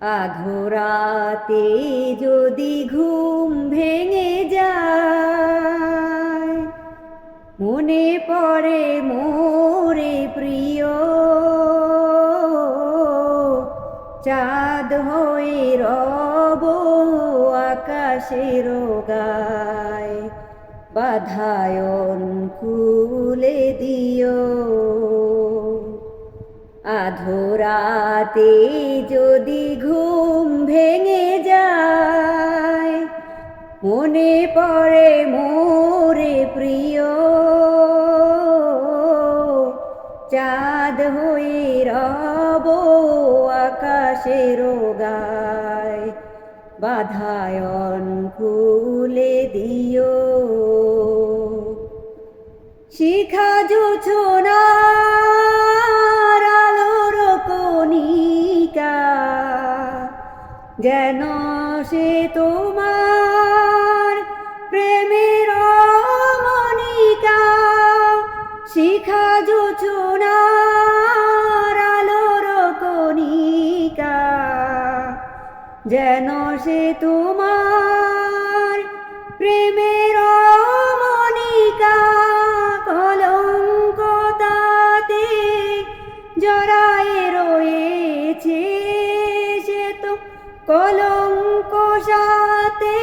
আধরাতে যদি ঘুম ভেঙে যায়, মনে পড়ে মোরে প্রিয়। চাঁদ হয়ে রব আকাশের গায় বাধায়ন খুলে দিও। আধরাতে যদি ঘুম ভেঙে যায়, মনে পড়ে মোরে প্রিয়। চাঁদ হয়ে রব আকাশের গায় বাধায়ন খুলে দিও। শিখা জোছনার যেন সে তোমার প্রেমের মনিকা শিখা জোছনার আলোর কণিকা। যেন সে তোমার প্রেমের মনিকা কলঙ্ক তাতে জড়ায় রয়েছে। কলঙ্ক সাথে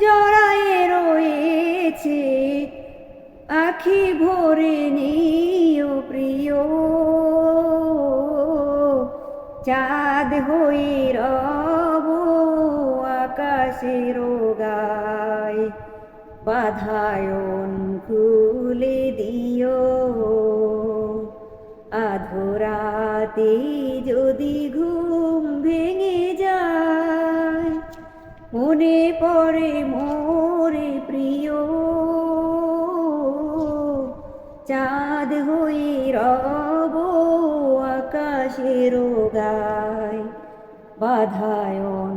জড়ায় রয়েছে। আখি ভরে নিও প্রিয়। চাঁদ হয়ে রব আকাশের গায় বাধায়ন খুলে দিও। আধরাতে যদি ঘুম মনে পড়ে মোরে প্রিয়। চাঁদ হয়ে রব আকাশের গায় বাধায়ন